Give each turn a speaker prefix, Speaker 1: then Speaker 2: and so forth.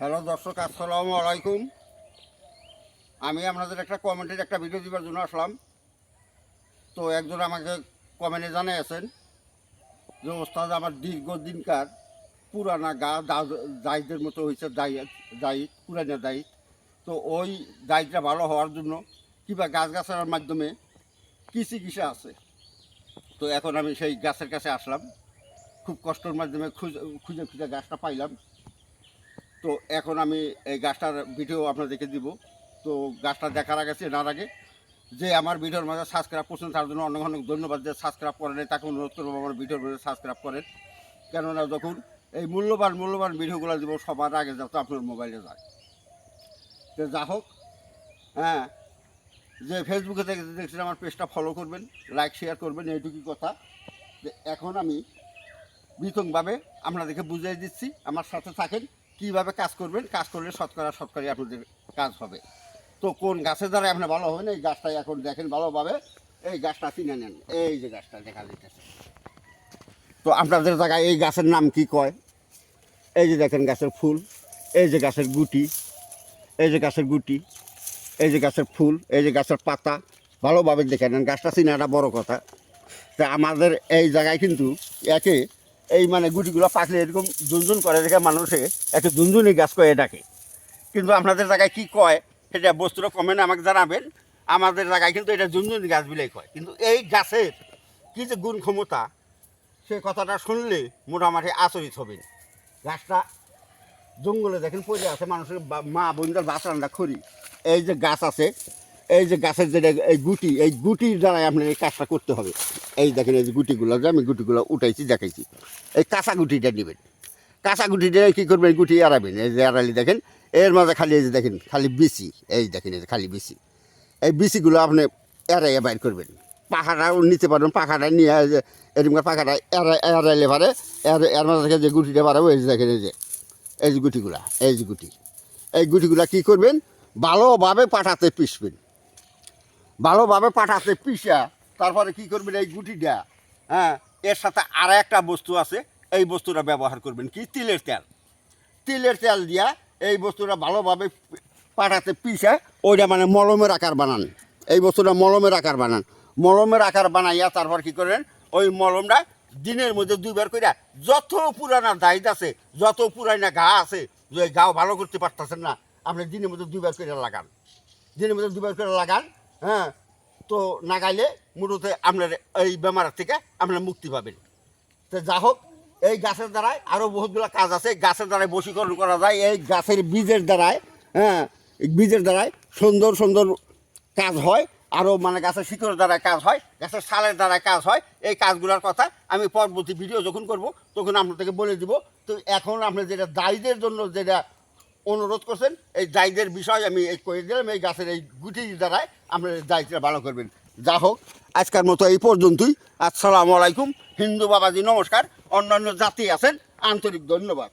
Speaker 1: Hello দর্শক, আসসালামু আলাইকুম। আমি আপনাদের একটা কমেন্টের একটা ভিডিও দিবার জন্য আসলাম। তো একজন আমাকে কমেন্টে জানিয়েছেন যে, ওস্তাদ, আমার দীর্ঘদিনকার পুরানা গা দায়ীদের মতো হয়েছে দায়ী দায়ী পুরানা দায়ী তো ওই দায়ীটা ভালো হওয়ার জন্য কিংবা গাছ গাছের মাধ্যমে কী চিকিৎসা আছে। তো এখন আমি সেই গাছের কাছে আসলাম। খুব কষ্টের মাধ্যমে খুঁজে খুঁজে খুঁজে গাছটা পাইলাম। তো এখন আমি এই গাছটার ভিডিও আপনাদেরকে দিব। তো গাছটা দেখার আগে, চেনার আগে, যে আমার ভিডিওর মাঝে সাবস্ক্রাইব করছেন তার জন্য অনেক অনেক ধন্যবাদ। যে সাবস্ক্রাইব করেন তাকে অনুরোধ করব আমার ভিডিওর মাঝে সাবস্ক্রাইব করেন। কেননা যখন এই মূল্যবান মূল্যবান ভিডিওগুলো দিব, সবার আগে যাতে আপনার মোবাইলে যায়। তো যা হোক হ্যাঁ যে ফেসবুকে দেখে দেখছেন আমার পেজটা ফলো করবেন লাইক শেয়ার করবেন, এইটুকুই কথা। যে এখন আমি বিতংভাবে আপনাদেরকে বুঝিয়ে দিচ্ছি। আমার সাথে থাকেন কীভাবে কাজ করবেন? কাজ করলে শতকরা শতকরি আপনাদের কাজ হবে। তো কোন গাছের দ্বারা আপনি ভালো হবেন এই গাছটা এখন দেখেন ভালোভাবে। এই গাছটা চিনে নেন। এই যে গাছটা দেখা যাইতেছে। তো আপনাদের জায়গায় এই গাছের নাম কি কয়? এই যে দেখেন গাছের ফুল। এই যে গাছের গুটি। এই যে গাছের গুটি। এই যে গাছের ফুল। এই যে গাছের পাতা। ভালোভাবে দেখে নেন। গাছটা চিনাটা বড় কথা। তা আমাদের এই জায়গায় কিন্তু একে এই মানে গুটিগুলো পাকলে এরকম ঝুনঝুন করে দেখে মানুষে একটা ঝুনঝুনি গাছ কয়ে ডাকে। কিন্তু আপনাদের জায়গায় কি কয়, সেটা বস্তুটা কমেন্ট আমাকে জানাবেন। আমাদের জায়গায় কিন্তু এটা ঝুনঝুনি গাছ বিলাই কয়। কিন্তু এই গাছের কী যে গুণ ক্ষমতা, সে কথাটা শুনলে মোটামুটি আচরিত হবেন গাছটা জঙ্গলে দেখেন পড়ে আছে, মানুষের মা বোনদের বাঁচানটা খড়ি। এই যে গাছ আছে এই যে গাছের যেটা এই গুটি, এই গুটির দ্বারাই আপনার এই কাজটা করতে হবে। এই দেখেন এই যে গুটিগুলো যে আমি গুটিগুলো উঠাইছি, দেখাইছি। এই কাঁচা গুটিটা নেবেন। কাঁচা গুটিটা কী করবেন? গুটি এড়াবেন। এই যে এড়ালি দেখেন, এর মাঝে খালি এই যে দেখেন, খালি বিসি এই দেখেন, এই যে খালি বিসি এই বিসিগুলো আপনি এড়াইয়া বাইর করবেন। পাখাটাও নিতে পারবেন, পাখাটা নিয়ে যে এরকম পাখাটা এড়াই এড়াইলে পারে। এর এর মাঝে থেকে যে গুটিটা বাড়াবো, এই যে দেখেন, এই যে এই যে গুটিগুলা, এই যে গুটি। এই গুটিগুলা কী করবেন? ভালোভাবে পাঠাতে পিসবেন ভালোভাবে পাঠাতে পিসা, তারপরে কি করবেন এই গুটিটা? হ্যাঁ এর সাথে আর একটা বস্তু আছে, এই বস্তুটা ব্যবহার করবেন কি? তিলের তেল। তিলের তেল দিয়া এই বস্তুটা ভালোভাবে পাঠাতে পিসা, ওইটা মানে মলমের আকার বানান। এই বস্তুটা মলমের আকার বানান। মলমের আকার বানাইয়া তারপর কি করেন? ওই মলমটা দিনের মধ্যে দুইবার কইরা যত পুরানা দায়িত্ব আছে, যত পুরানা ঘা আছে, যে গাও ভালো করতে পারতেছেন না, আপনি দিনের মধ্যে দুইবার করে লাগান। দিনের মধ্যে দুবার করে লাগান হ্যাঁ তো নাগাইলে মূলত আপনার এই বেমার থেকে আপনার মুক্তি পাবেন। তো যা হোক, এই গাছের দ্বারাই আরও বহুতগুলো কাজ আছে। গাছের দ্বারাই বশীকরণ করা যায়, এই গাছের বীজের দ্বারাই হ্যাঁ বীজের দ্বারাই সুন্দর সুন্দর কাজ হয়। আরও মানে গাছের শিকড়ের দ্বারাই কাজ হয়, গাছের সালের দ্বারাই কাজ হয়। এই কাজগুলোর কথা আমি পরবর্তী ভিডিও যখন করব, তখন আপনাদেরকে বলে দিব। তো এখন আপনি যেটা দায়ীদের জন্য যেটা অনুরোধ করছেন, এই দায়ীদের বিষয় আমি এই করে দিলাম, এই গাছের এই গুটি দ্বারাই আপনার দায়িত্বটা ভালো করবেন। যা হোক, আজকের মতো এই পর্যন্তই। আসসালামু আলাইকুম, হিন্দু বাবাজি নমস্কার। অন্যান্য জাতি আছেন, আন্তরিক ধন্যবাদ।